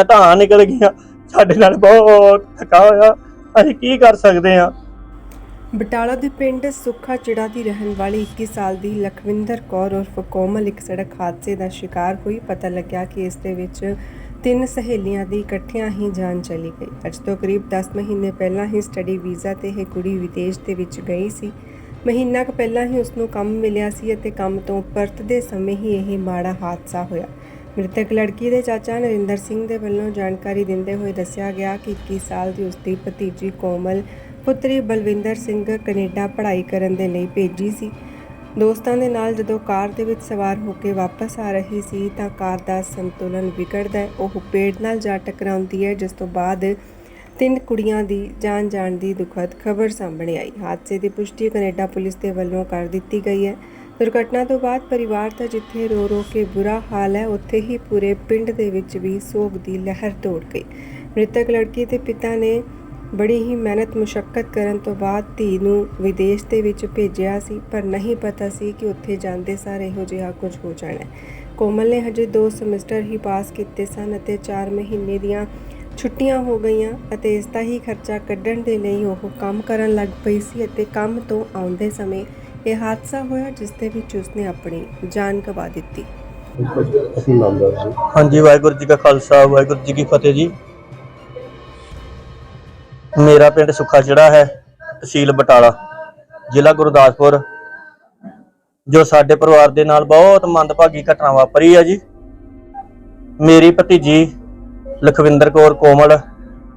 ਹਟਾ ਨਿਕਲ ਗਿਆ। ਸਾਡੇ ਨਾਲ ਬਹੁਤ ਥਕਾ ਹੋਇਆ। ਅਸੀਂ ਕੀ ਕਰ ਸਕਦੇ ਹਾਂ? ਬਟਾਲਾ ਦੇ ਪਿੰਡ ਸੁੱਖਾ ਚਿੜਾ ਦੀ ਰਹਿਣ ਵਾਲੀ 21 ਸਾਲ ਦੀ ਲਖਵਿੰਦਰ ਕੌਰ ਉਰਫ ਕੋਮਲ ਇੱਕ ਸੜਕ ਹਾਦਸੇ ਦਾ ਸ਼ਿਕਾਰ ਹੋਈ। ਪਤਾ ਲੱਗਿਆ ਕਿ ਇਸ ਦੇ ਵਿੱਚ ਤਿੰਨ ਸਹੇਲੀਆਂ ਦੀ ਇਕੱਠਿਆਂ ਹੀ ਜਾਨ ਚਲੀ ਗਈ। ਅੱਜ ਤੋਂ ਕਰੀਬ 10 ਮਹੀਨੇ ਪਹਿਲਾਂ ਹੀ ਸਟੱਡੀ ਵੀਜ਼ਾ ਤੇ ਇਹ ਕੁੜੀ ਵਿਦੇਸ਼ ਦੇ ਵਿੱਚ ਗਈ ਸੀ। ਮਹੀਨਾ ਕੁ ਪਹਿਲਾਂ ਹੀ ਉਸ ਨੂੰ ਕੰਮ ਮਿਲਿਆ ਸੀ ਅਤੇ ਕੰਮ ਤੋਂ ਪਰਤਦੇ ਸਮੇਂ ਹੀ ਇਹ ਮਾੜਾ ਹਾਦਸਾ ਹੋਇਆ। ਮ੍ਰਿਤਕ ਲੜਕੀ ਦੇ ਚਾਚਾ ਨਰਿੰਦਰ ਸਿੰਘ ਦੇ ਵੱਲੋਂ ਜਾਣਕਾਰੀ ਦਿੰਦੇ ਹੋਏ ਦੱਸਿਆ ਗਿਆ ਕਿ 21 ਸਾਲ ਦੀ ਉਸਦੀ ਭਤੀਜੀ ਕੋਮਲ ਪੁੱਤਰੀ ਬਲਵਿੰਦਰ ਸਿੰਘ ਕੈਨੇਡਾ ਪੜ੍ਹਾਈ ਕਰਨ ਦੇ ਲਈ ਭੇਜੀ ਸੀ। ਦੋਸਤਾਂ ਦੇ ਨਾਲ ਜਦੋਂ ਕਾਰ ਦੇ ਵਿੱਚ ਸਵਾਰ ਹੋ ਕੇ ਵਾਪਸ ਆ ਰਹੀ ਸੀ ਤਾਂ ਕਾਰ ਦਾ ਸੰਤੁਲਨ ਵਿਗੜਦਾ ਹੈ। ਉਹ ਪੇੜ ਨਾਲ ਜਾ ਟਕਰਾਉਂਦੀ ਹੈ, ਜਿਸ ਤੋਂ ਬਾਅਦ ਤਿੰਨ ਕੁੜੀਆਂ ਦੀ ਜਾਨ ਜਾਣ ਦੀ ਦੁਖਦ ਖਬਰ ਸਾਹਮਣੇ ਆਈ। ਹਾਦਸੇ ਦੀ ਪੁਸ਼ਟੀ ਕੈਨੇਡਾ ਪੁਲਿਸ ਦੇ ਵੱਲੋਂ ਕਰ ਦਿੱਤੀ ਗਈ ਹੈ। ਦੁਰਘਟਨਾ ਤੋਂ ਬਾਅਦ ਪਰਿਵਾਰ ਦਾ ਜਿੱਥੇ ਰੋ ਰੋ ਕੇ ਬੁਰਾ ਹਾਲ ਹੈ, ਉੱਥੇ ਹੀ ਪੂਰੇ ਪਿੰਡ ਦੇ ਵਿੱਚ ਵੀ ਸੋਗ ਦੀ ਲਹਿਰ ਦੌੜ ਗਈ। ਮ੍ਰਿਤਕ ਲੜਕੀ ਦੇ ਪਿਤਾ ਨੇ ਬੜੀ ਹੀ ਮਿਹਨਤ ਮੁਸ਼ਕਲ ਕਰਨ ਤੋਂ ਬਾਅਦ ਧੀ ਨੂੰ ਵਿਦੇਸ਼ ਦੇ ਵਿੱਚ ਭੇਜਿਆ ਸੀ ਪਰ ਨਹੀਂ ਪਤਾ ਸੀ ਕਿ ਉੱਥੇ ਜਾਂਦੇ ਸਾਰ ਇਹੋ ਜਿਹਾ ਕੁਝ ਹੋ ਜਾਣਾ ਹੈ। ਕੋਮਲ ਨੇ ਹਜੇ 2 ਸਮੈਸਟਰ ਹੀ ਪਾਸ ਕੀਤੇ ਸਨ ਅਤੇ 4 ਮਹੀਨੇ ਦੀਆਂ ਛੁੱਟੀਆਂ ਹੋ ਗਈਆਂ ਅਤੇ ਇਸ ਦਾ ਹੀ ਖਰਚਾ ਕੱਢਣ ਦੇ ਲਈ ਉਹ ਕੰਮ ਕਰਨ ਲੱਗ ਪਈ ਸੀ ਅਤੇ ਕੰਮ ਤੋਂ ਆਉਂਦੇ ਸਮੇਂ ਇਹ ਹਾਦਸਾ ਹੋਇਆ ਜਿਸ ਦੇ ਵਿੱਚ ਉਸਨੇ ਆਪਣੀ ਜਾਨ ਗਵਾ ਦਿੱਤੀ। ਹਾਂਜੀ ਵਾਹਿਗੁਰੂ ਜੀ ਕਾ ਖਾਲਸਾ ਵਾਹਿਗੁਰੂ ਜੀ ਕੀ ਫਤਿਹ ਜੀ। ਮੇਰਾ ਪਿੰਡ ਸੁੱਖਾ ਜਿਹੜਾ ਹੈ, ਤਹਿਸੀਲ ਬਟਾਲਾ, ਜ਼ਿਲ੍ਹਾ ਗੁਰਦਾਸਪੁਰ, ਜੋ ਸਾਡੇ ਪਰਿਵਾਰ ਦੇ ਨਾਲ ਬਹੁਤ ਮੰਦਭਾਗੀ ਘਟਨਾ ਵਾਪਰੀ ਆ ਜੀ। ਮੇਰੀ ਭਤੀਜੀ ਲਖਵਿੰਦਰ ਕੌਰ ਕੋਮਲ,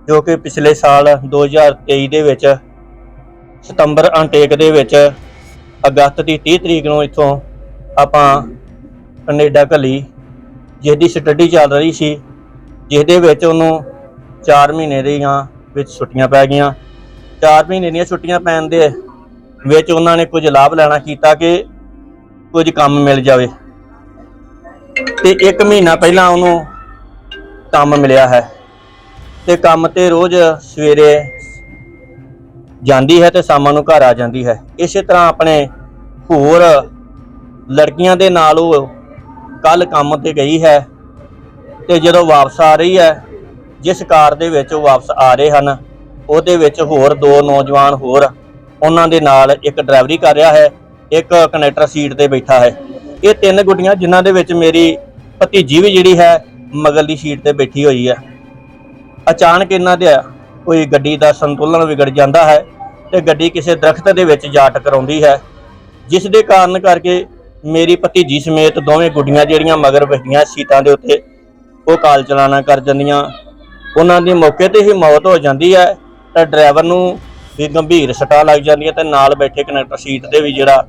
ਜੋ ਕਿ ਪਿਛਲੇ ਸਾਲ 2023 ਦੇ ਵਿੱਚ ਸਤੰਬਰ ਅਨਟੇਕ ਦੇ ਵਿੱਚ ਅਗਸਤ ਦੀ 30 ਤਰੀਕ ਨੂੰ ਇੱਥੋਂ ਆਪਾਂ ਕੈਨੇਡਾ ਘੱਲੀ ਜਿਹਦੀ ਸਟੱਡੀ ਚੱਲ ਰਹੀ ਸੀ ਜਿਹਦੇ ਵਿੱਚ ਉਹਨੂੰ 4 ਮਹੀਨੇ ਦੀਆਂ ਵਿੱਚ ਛੁੱਟੀਆਂ ਪੈ ਗਈਆਂ। 4 ਮਹੀਨੇ ਦੀਆਂ ਛੁੱਟੀਆਂ ਪੈਣ ਦੇ ਵਿੱਚ ਉਹਨਾਂ ਨੇ ਕੁਝ ਲਾਭ ਲੈਣਾ ਕੀਤਾ ਕਿ ਕੁਝ ਕੰਮ ਮਿਲ ਜਾਵੇ। ਤੇ 1 ਮਹੀਨਾ ਪਹਿਲਾਂ ਉਹਨੂੰ ਕੰਮ ਮਿਲਿਆ ਹੈ। ਤੇ ਕੰਮ ਤੇ ਰੋਜ਼ ਸਵੇਰੇ ਜਾਂਦੀ ਹੈ ਤੇ ਸ਼ਾਮਾਂ ਨੂੰ ਘਰ ਆ ਜਾਂਦੀ ਹੈ। ਇਸੇ ਤਰ੍ਹਾਂ ਆਪਣੇ ਹੋਰ ਲੜਕੀਆਂ ਦੇ ਨਾਲ ਉਹ ਕੱਲ ਕੰਮ ਤੇ ਗਈ ਹੈ ਤੇ ਜਦੋਂ ਵਾਪਸ ਆ ਰਹੀ ਹੈ ਜਿਸ ਕਾਰ ਦੇ ਵਿੱਚ ਉਹ ਵਾਪਸ ਆ ਰਹੇ ਹਨ, ਉਹਦੇ ਵਿੱਚ ਹੋਰ ਦੋ ਨੌਜਵਾਨ ਹੋਰ, ਉਹਨਾਂ ਦੇ ਨਾਲ ਇੱਕ ਡਰਾਈਵਰੀ ਕਰ ਰਿਹਾ ਹੈ, ਇੱਕ ਕਨੈਕਟਰ ਸੀਟ ਤੇ ਬੈਠਾ ਹੈ। ਇਹ ਤਿੰਨ ਗੁੱਡੀਆਂ ਜਿਨ੍ਹਾਂ ਦੇ ਵਿੱਚ ਮੇਰੀ ਭਤੀਜੀ ਵੀ ਜਿਹੜੀ ਹੈ, ਮਗਲ ਦੀ ਸੀਟ ਤੇ ਬੈਠੀ ਹੋਈ ਹੈ। ਅਚਾਨਕ ਇਹਨਾਂ ਦੇ ਕੋਈ ਗੱਡੀ ਦਾ ਸੰਤੁਲਨ ਵਿਗੜ ਜਾਂਦਾ ਹੈ ਤੇ ਗੱਡੀ ਕਿਸੇ ਦਰਖਤ ਦੇ ਵਿੱਚ ਜਾ ਟਕਰਾਉਂਦੀ ਹੈ, ਜਿਸ ਦੇ ਕਾਰਨ ਕਰਕੇ ਮੇਰੀ ਭਤੀਜੀ ਸਮੇਤ ਦੋਵੇਂ ਗੁੱਡੀਆਂ ਜਿਹੜੀਆਂ ਮਗਰ ਬੈਠੀਆਂ ਸੀਟਾਂ ਦੇ ਉੱਤੇ, ਉਹ ਕਾਲ ਚਲਾਣਾ ਕਰ ਜਾਂਦੀਆਂ। ਉਹਨਾਂ ਦੀ ਮੌਕੇ ਤੇ ਹੀ ਮੌਤ ਹੋ ਜਾਂਦੀ ਹੈ ਤੇ ਡਰਾਈਵਰ ਨੂੰ ਵੀ ਗੰਭੀਰ ਸੱਟਾਂ ਲੱਗ ਜਾਂਦੀਆਂ ਤੇ ਨਾਲ ਬੈਠੇ ਕਨੈਕਟਰ ਸੀਟ ਤੇ ਵੀ ਜਿਹੜਾ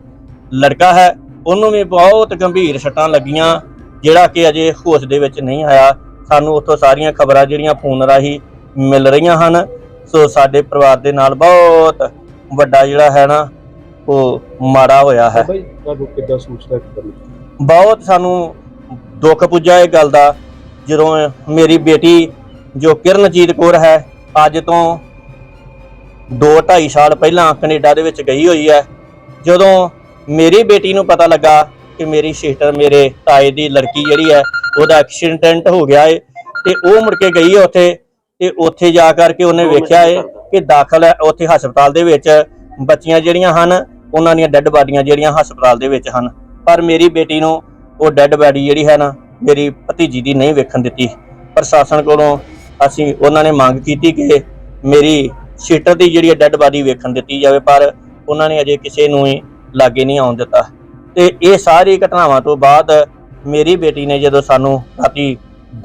ਲੜਕਾ ਹੈ ਉਹਨੂੰ ਵੀ ਬਹੁਤ ਗੰਭੀਰ ਸੱਟਾਂ ਲੱਗੀਆਂ ਜਿਹੜਾ ਕਿ ਅਜੇ ਹੋਸ਼ ਦੇ ਵਿੱਚ ਨਹੀਂ ਆਇਆ। ਸਾਨੂੰ ਉੱਥੋਂ ਸਾਰੀਆਂ ਖਬਰਾਂ ਜਿਹੜੀਆਂ ਫੋਨ ਰਾਹੀਂ ਮਿਲ ਰਹੀਆਂ ਹਨ। ਸੋ ਸਾਡੇ ਪਰਿਵਾਰ ਦੇ ਨਾਲ ਬਹੁਤ ਵੱਡਾ ਜਿਹੜਾ ਹੈ ਨਾ ਉਹ ਮਾੜਾ ਹੋਇਆ ਹੈ। ਬਾਈ ਤੁਹਾਨੂੰ ਕਿੱਦਾਂ ਸੂਚਨਾ ਮਿਲੀ ਬਹੁਤ ਸਾਨੂੰ ਦੁੱਖ ਪੁੱਜਾ ਇਹ ਗੱਲ ਦਾ। ਜਦੋਂ ਮੇਰੀ ਬੇਟੀ ਜੋ ਕਿਰਨਜੀਤ ਕੌਰ ਹੈ ਅੱਜ ਤੋਂ 2.5 ਸਾਲ ਪਹਿਲਾਂ ਕੈਨੇਡਾ ਦੇ ਵਿੱਚ ਗਈ ਹੋਈ ਹੈ। ਜਦੋਂ ਮੇਰੀ ਬੇਟੀ ਨੂੰ ਪਤਾ ਲੱਗਾ ਕਿ ਮੇਰੀ ਸਿਸਟਰ ਮੇਰੇ ਤਾਏ ਦੀ ਲੜਕੀ ਜਿਹੜੀ ਹੈ ਉਹਦਾ ਐਕਸੀਡੈਂਟ ਹੋ ਗਿਆ ਏ ਤੇ ਉਹ ਮੁੜ ਕੇ ਗਈ ਹੈ ਉੱਥੇ ਤੇ ਉੱਥੇ ਜਾ ਕਰਕੇ ਉਹਨੇ ਵੇਖਿਆ ਏ ਕਿ ਦਾਖਲ ਹੈ ਉੱਥੇ ਹਸਪਤਾਲ ਦੇ ਵਿੱਚ ਬੱਚੀਆਂ ਜਿਹੜੀਆਂ ਹਨ ਉਹਨਾਂ ਦੀਆਂ ਡੈੱਡ ਬਾਡੀਆਂ ਜਿਹੜੀਆਂ ਹਸਪਤਾਲ ਦੇ ਵਿੱਚ ਹਨ। ਪਰ ਮੇਰੀ ਬੇਟੀ ਨੂੰ ਉਹ ਡੈੱਡ ਬਾਡੀ ਜਿਹੜੀ ਹੈ ਨਾ ਮੇਰੀ ਭਤੀਜੀ ਦੀ ਨਹੀਂ ਵੇਖਣ ਦਿੱਤੀ। ਪ੍ਰਸ਼ਾਸਨ ਕੋਲੋਂ ਅਸੀਂ ਉਹਨਾਂ ਨੇ ਮੰਗ ਕੀਤੀ ਕਿ ਮੇਰੀ ਸਿਸਟਰ ਦੀ ਜਿਹੜੀ ਡੈੱਡ ਬਾਡੀ ਵੇਖਣ ਦਿੱਤੀ ਜਾਵੇ ਪਰ ਉਹਨਾਂ ਨੇ ਅਜੇ ਕਿਸੇ ਨੂੰ ਹੀ ਲਾਗੇ ਨਹੀਂ ਆਉਣ ਦਿੱਤਾ। ਤੇ ਇਹ ਸਾਰੀ ਘਟਨਾਵਾਂ ਤੋਂ ਬਾਅਦ ਮੇਰੀ ਬੇਟੀ ਨੇ ਜਦੋਂ ਸਾਨੂੰ ਰਾਤੀ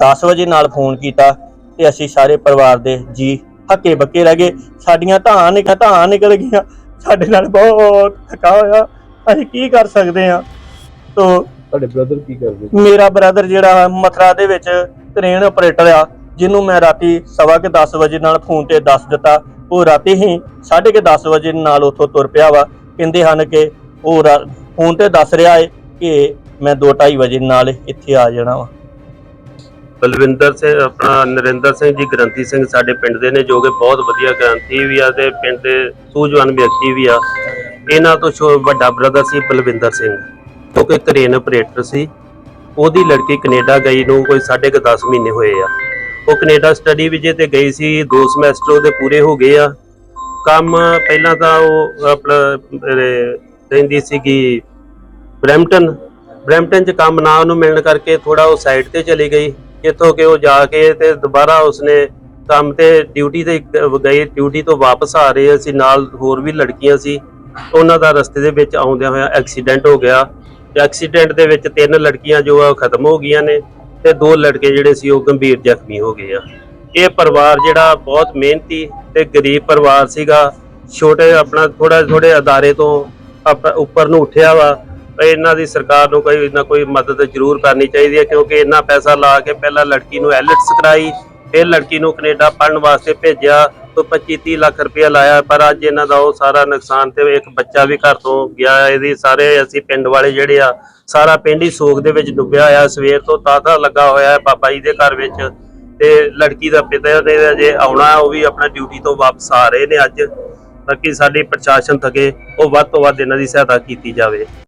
10 ਵਜੇ ਨਾਲ ਫੋਨ ਕੀਤਾ ਤੇ ਅਸੀਂ ਸਾਰੇ ਪਰਿਵਾਰ ਦੇ ਜੀ ਹੱਕੇ ਬੱਕੇ ਰਹਿ ਗਏ। ਸਾਡੀਆਂ ਧਾਂ ਨਿਕਲ ਧਾਂ ਨਿਕਲ ਗਈਆਂ। ਸਾਡੇ ਨਾਲ ਬਹੁਤ ਥਕਾ ਹੋਇਆ। ਅਸੀਂ ਕੀ ਕਰ ਸਕਦੇ ਹਾਂ? ਤੋ ਤੁਹਾਡੇ ਬ੍ਰਦਰ ਕੀ ਕਰਦੇ? ਮੇਰਾ ਬ੍ਰਦਰ ਜਿਹੜਾ ਮਥਰਾ ਦੇ ਵਿੱਚ ਟ੍ਰੇਨ ਆਪਰੇਟਰ ਆ ਜਿਹਨੂੰ ਮੈਂ ਰਾਤੀ ਸਵਾ ਕੇ 10 ਵਜੇ ਨਾਲ ਫੋਨ ਤੇ ਦੱਸ ਦਿੱਤਾ, ਉਹ ਰਾਤੀ ਹੀ 10:30 ਵਜੇ ਨਾਲ ਉੱਥੋਂ ਤੁਰ ਪਿਆ ਵਾ। ਕਹਿੰਦੇ ਹਨ ਕਿ ਉਹ ਰਾ- ਫੋਨ ਤੇ ਦੱਸ ਰਿਹਾ ਏ ਕਿ ਮੈਂ 2:30 ਵਜੇ ਨਾਲ ਇੱਥੇ ਆ ਜਾਣਾ ਵਾ। ਬਲਵਿੰਦਰ ਸਿੰਘ, ਆਪਣਾ ਨਰਿੰਦਰ ਸਿੰਘ ਜੀ, ਗ੍ਰੰਥੀ ਸਿੰਘ ਸਾਡੇ ਪਿੰਡ ਦੇ ਨੇ, ਜੋ ਕਿ ਬਹੁਤ ਵਧੀਆ ਗ੍ਰੰਥੀ ਵੀ ਆ ਤੇ ਪਿੰਡ ਦੇ ਸੂਝਵਾਨ ਵਿਅਕਤੀ ਵੀ ਆ। ਇਹਨਾਂ ਤੋਂ ਛੋ- ਵੱਡਾ ਬ੍ਰਦਰ ਸੀ ਬਲਵਿੰਦਰ ਸਿੰਘ। ਜੋ ਕਿ ਕਰੇਨ ਆਪਰੇਟਰ ਸੀ। ਉਹਦੀ ਲੜਕੀ ਕੈਨੇਡਾ ਗਈ ਨੂੰ ਕੋਈ 10.5 ਮਹੀਨੇ ਹੋਏ ਆ। ਉਹ ਕੈਨੇਡਾ ਸਟੱਡੀ ਵਿਜੇ ਤੇ ਗਈ ਸੀ ਦੋ ਸਮੈਸਟਰ ਉਹਦੇ ਪੂਰੇ ਹੋ ਗਏ ਆ। ਕੰਮ ਪਹਿਲਾਂ ਤਾਂ ਉਹ ਆਪਣਾ ਅਹ, ਰਹਿੰਦੀ ਸੀਗੀ ਬਰੈਂਪਟਨ। ਬਰੈਂਪਟਨ 'ਚ ਕੰਮ ਨਾ ਉਹਨੂੰ ਮਿਲਣ ਕਰਕੇ ਥੋੜਾ ਉਹ ਸਾਈਡ ਤੇ ਚਲੀ ਗਈ। ਜਿੱਥੋਂ ਕਿ ਉਹ ਜਾ ਕੇ ਤੇ ਦੁਬਾਰਾ ਉਸਨੇ ਕੰਮ ਤੇ ਡਿਊਟੀ ਤੇ ਗਏ ਡਿਊਟੀ ਤੋਂ ਵਾਪਸ ਆ ਰਹੇ ਸੀ। ਨਾਲ ਹੋਰ ਵੀ ਲੜਕੀਆਂ ਸੀ। ਉਹਨਾਂ ਦਾ ਰਸਤੇ ਦੇ ਵਿੱਚ ਆਉਂਦਿਆਂ ਹੋਇਆ ਐਕਸੀਡੈਂਟ ਹੋ ਗਿਆ। ਤੇ ਐਕਸੀਡੈਂਟ ਦੇ ਵਿੱਚ ਤਿੰਨ ਲੜਕੀਆਂ ਜੋ ਆ ਉਹ ਖਤਮ ਹੋ ਗਈਆਂ ਨੇ। ਤੇ ਦੋ ਲੜਕੇ ਜਿਹੜੇ ਸੀ ਉਹ ਗੰਭੀਰ ਜ਼ਖਮੀ ਹੋ ਗਏ ਆ। ਇਹ ਪਰਿਵਾਰ ਜਿਹੜਾ ਬਹੁਤ ਮਿਹਨਤੀ ਤੇ ਗਰੀਬ ਪਰਿਵਾਰ ਸੀਗਾ। ਛੋਟੇ ਆਪਣਾ ਥੋੜਾ ਥੋੜੇ ਅਦਾਰੇ ਤੋਂ ਆਪ- ਉੱਪਰ ਨੂੰ ਉੱਠਿਆ ਵਾ। ਇਹਨਾਂ ਦੀ ਸਰਕਾਰ ਨੂੰ ਕੋਈ ਨਾ ਕੋਈ ਮਦਦ ਜ਼ਰੂਰ ਕਰਨੀ ਚਾਹੀਦੀ ਹੈ ਕਿਉਂਕਿ ਇੰਨਾ ਪੈਸਾ ਲਾ ਕੇ ਪਹਿਲਾਂ ਲੜਕੀ ਨੂੰ ਐਲਟਸ ਕਰਾਈ, ਫਿਰ ਲੜਕੀ ਨੂੰ ਕੈਨੇਡਾ ਪੜਨ ਵਾਸਤੇ ਭੇਜਿਆ ਤੋਂ 25 30 ਲੱਖ ਰੁਪਇਆ ਲਾਇਆ। ਪਰ ਅੱਜ ਇਹਨਾਂ ਦਾ ਉਹ ਸਾਰਾ ਨੁਕਸਾਨ ਤੇ ਇੱਕ ਬੱਚਾ ਵੀ ਘਰ ਤੋਂ ਗਿਆ। ਇਹਦੀ ਸਾਰੇ ਅਸੀਂ ਪਿੰਡ ਵਾਲੇ ਜਿਹੜੇ ਆ ਸਾਰਾ ਪਿੰਡ ਹੀ ਸੋਗ ਦੇ ਵਿੱਚ ਡੁੱਬਿਆ ਹੋਇਆ ਸਵੇਰ ਤੋਂ ਤਾਤਾ ਲੱਗਾ ਹੋਇਆ ਹੈ ਪਾਪਾ ਜੀ ਦੇ ਘਰ ਵਿੱਚ ਤੇ ਲੜਕੀ ਦਾ ਪਿਤਾ ਨੇ ਅਜੇ ਆਉਣਾ ਉਹ ਵੀ ਆਪਣਾ ਡਿਊਟੀ ਤੋਂ ਵਾਪਸ ਆ ਰਹੇ ਨੇ ਅੱਜ, ਤਾਂ ਕਿ ਸਾਡੀ ਪ੍ਰਸ਼ਾਸਨ ਥਕੇ, ਉਹ ਵੱਧ ਤੋਂ ਵੱਧ ਇਹਨਾਂ ਦੀ ਸਹਾਇਤਾ ਕੀਤੀ ਜਾਵੇ।